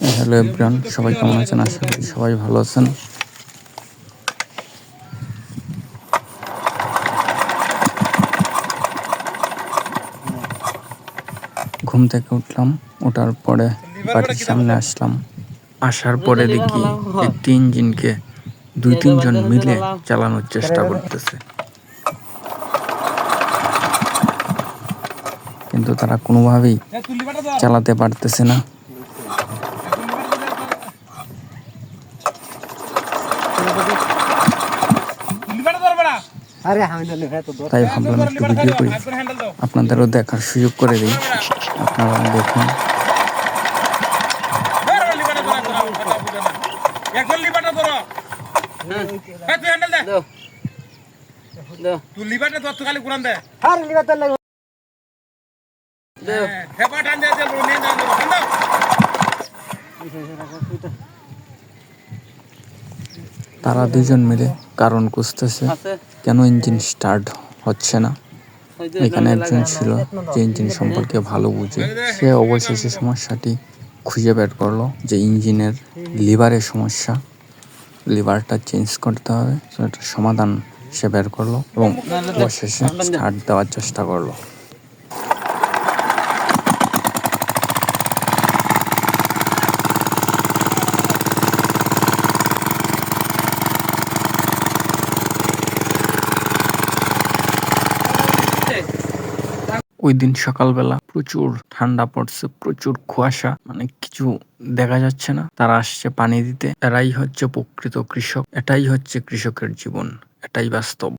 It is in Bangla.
হ্যালো এভরিওয়ান, সবাই কেমন আছেন? আশা করি সবাই ভালো আছেন। ঘুম থেকে উঠলাম, ওঠার পরে বাড়ির সামনে আসলাম। আসার পরে দেখি একটি ইঞ্জিনকে দুই তিনজন মিলে চালানোর চেষ্টা করতেছে। কিন্তু তারা কোনোভাবেই চালাতে পারতেছে না। তাই ভাবলাম একটু ভিডিও করি। আপনাদেরও দেখার সুযোগ করে দিই। আপনারা দেখুন। তুই লিবারটা ধর খালি দে আর তারা দুজন মিলে কারণ খুঁজতেছে কেন ইঞ্জিন স্টার্ট হচ্ছে না? এখানে একজন ছিল যে ইঞ্জিন সম্পর্কে ভালো বুঝে। সে অবশেষে সমস্যাটি খুঁজে বের করল যে ইঞ্জিনের লিভারের সমস্যা। লিভারটা চেঞ্জ করতে হবে এটার সমাধান সে বের করল এবং অবশেষে স্টার্ট দেওয়ার চেষ্টা করল। ওই দিন সকালবেলা প্রচুর ঠান্ডা পড়ছে, প্রচুর কুয়াশা মানে কিছু দেখা যাচ্ছে না। তারা আসছে পানি দিতে। এরাই হচ্ছে প্রকৃত কৃষক, এটাই হচ্ছে কৃষকের জীবন, এটাই বাস্তব।